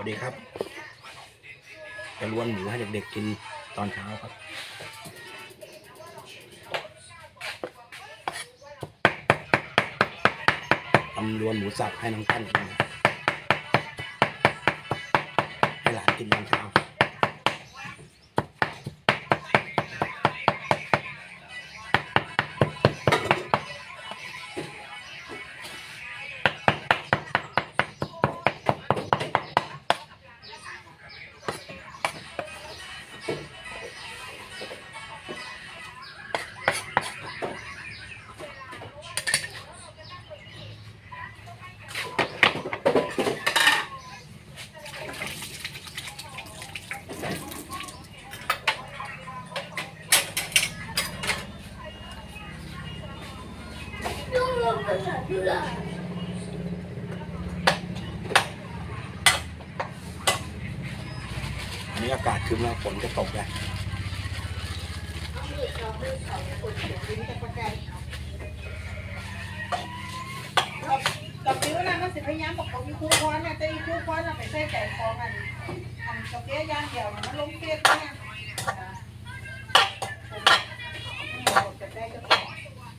วัสดีครับ จะล้วนหมูให้เด็กๆกินตอนเช้าครับทำรวนหมูสับให้น้องท่านกินให้หลานกินตอนเช้าากาศคืมแล้วฝนจะตกแล้วกับปิ้วนะมันสิพยายามบอกเขามีคู่คอนนะแต่อีคู่คอนน่ะไปใส่ไก่คองอันอันกาแฟย่างเดียวมันลงเฟซเนี่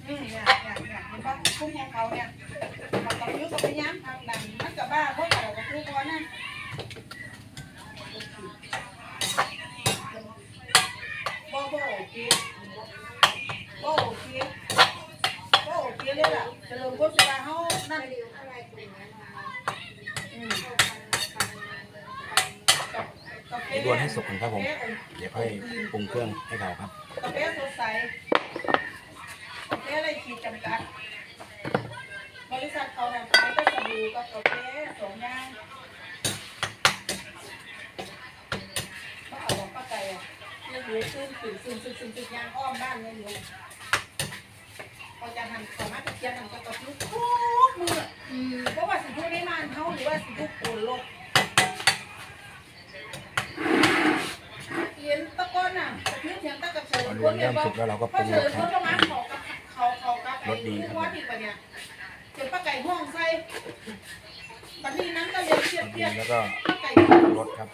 อืมเนี่ยเนี่ยเนี่ยเห็นปะคู่ของเขาเนี่ยมันกับปิ้วกับพยายามทำดันมันกับบ้าเพราะเขากับคู่คอนนะ โอเคบ่โอเคบ่โอเคเลยล่ะเฉลิมพลสุราเฮานั่นรวนให้สุกก่อนครับผม เดี๋ยวค่อยปรุงเครื่องให้เขาครับกาแฟสดใสกาแฟอะไรขีดจำกัด บริษัทเขาเนี่ยขายแต่สบู่กับกาแฟสองอย่างก็เอาของป้าไก่อะ เรื่งเหลือซึมซึมซึมซึมซึมซึมยางอ้อมบ้านเลยอยู่พอจะหั่นสามารถจะเคี่ยนกับกระทุกทุกมืออืมเพราะว่าสิทุกได้มานเขาหรือว่าสิทุกโอนลบเรียนตะก้อนน่ะตะพื้นเถียงตะกับเฉลิมพอรวนเริ่มสุกแล้วเราก็เฉรลิสมครับเขาประมาณเขากับเขาเขากับไอ้รสดีครับวัดอีกปะเนี่ยเจ็บปลาไก่ห้องใส่ปัจจุบันนั้นก็เรียเทียบเทียบแล้วก็รสครับ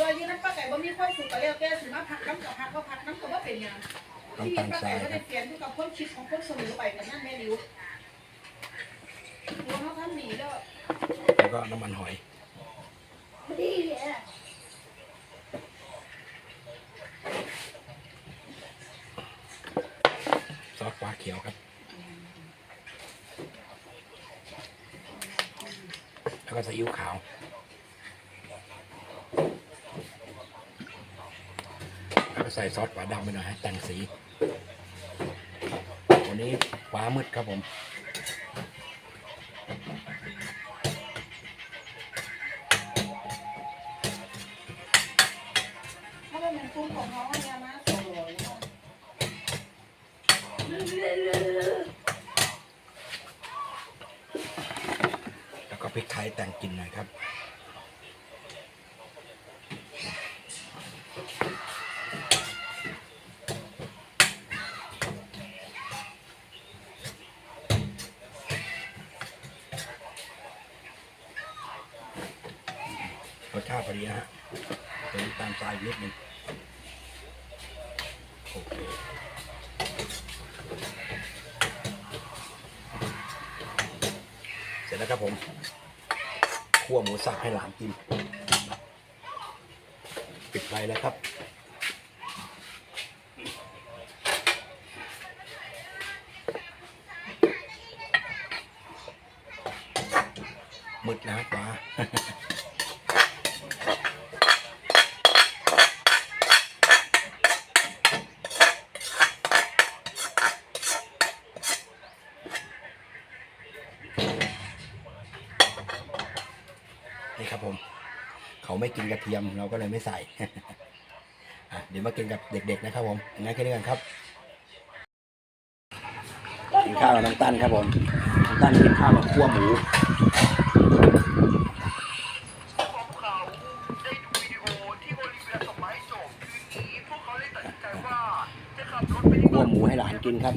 เรือยืนนั้นปลาไก่บ่มีค่อยสุกก็เรียกแก้สิมาผักน้ำกับผักก็ผักน้ำก็ว่าเป็นอย่างที่น้ำปตาลลาทราไก่ยก็คได้รับเปลี่ยนด้วยกับคนคิดของคนเสมอไปกับนั่นแม่ริ้วรวมเขาทำดีแล้วแล้วก็น้ำมันหอยดีแหละซอสฟ้าเขียวครับ แล้วก็ซีอิ๊วขาว แล้วก็ ใส่ซอสฝาดำไปหน่อยให้แต่งสี วันนี้ฟ้ามืดครับผมแล้วก็พริกไทยแต่งกลิ่นหน่อยครับ รสชาติ พอดีฮะเติมน้ำตามทรายนิดนึงโอเคเสร็จแล้วครับผมคั่วหมูสับให้หลานกิน ปิดไฟแล้วครับมืดแล้วครับป้า ครับผม เขาไม่กินกระเทียมเราก็เลยไม่ใส่อะเดี๋ยวมากินกับเด็ก ๆ นะครับผมงั้นแค่นี้กันครับกินข้าวกับน้องตั้นครับผมน้องตั้นกินข้าวกับคั่วหมูของเขาได้ดูวิดีโอที่โอลิเวียส่งมาให้โจบคืนนี้พวกเขาเลยตัดสินใจว่าจะขับรถไปที่คั่วหมูให้หลานกินครับ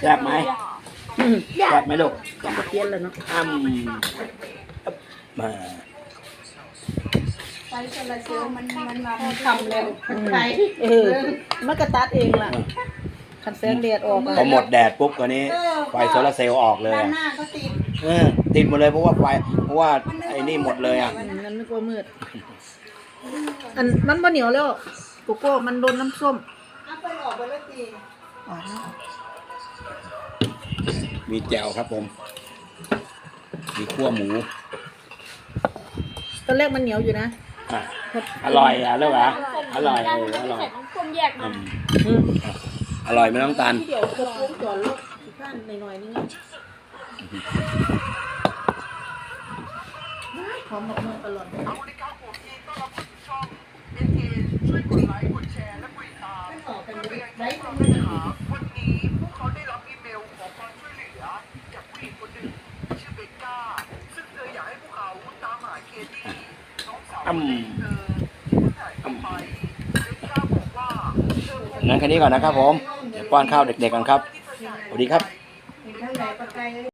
แซ่บไหมแซ่บไหมลูกต้องเทียนเลยเนาะอ้ำมาไปเซลเซลมันมันมาทำแล้วไปเออมันกระตัดเองล่ะคันแสงแดดออกพอหมดแดดปุ๊บก็นี้ไฟโซลาเซลล์ออกเลยหน้าก็ติดติดหมดเลยเพราะว่าไฟเพราะว่าไอ้นี่หมดเลยอะมันไม่กลัวมืด อันมันบ่เหนียวแล้วโกโก้มันโดนน้ำส้มเอาไปออกไปแล้วตีอ๋อมีแจ่วครับผม มีขั้วหมูตอนแรกมันเหนียวอยู่นะอะอร่อยอะแล้วเหรออร่อยเอออร่อยใส่น้ำส้มแยกอืมามอืมอร่อยไหม่ต้องตาลที่เดี๋ยวกระโปรงจอดรถสิข้านหน่อยๆนึงหอมบักเมืองตลอดเอาวันนี้ครับผมยิ ค์กดแชร์และกดติดตามเพื่อเป็นกำลังใจไร้ให้ความเราด้วยนะครับวันนี้พวกเขาได้รับอีเมลขอความช่วยเหลือจากผู้หญิงคนหนึ่งชื่อเบกก้า ซึ่งเธออยากให้พวกเขาตามหาเคที่น้องสาวคนเล็กเธอที่เพิ่งหายตัวไปเบกก้าบอกว่าเธอพบงั้นแค่นี้ก่อนนะครับผมเดี๋ยวป้อนข้าวเด็กๆกันครับสวัสดีครับ เห็นข้างในปลาไก่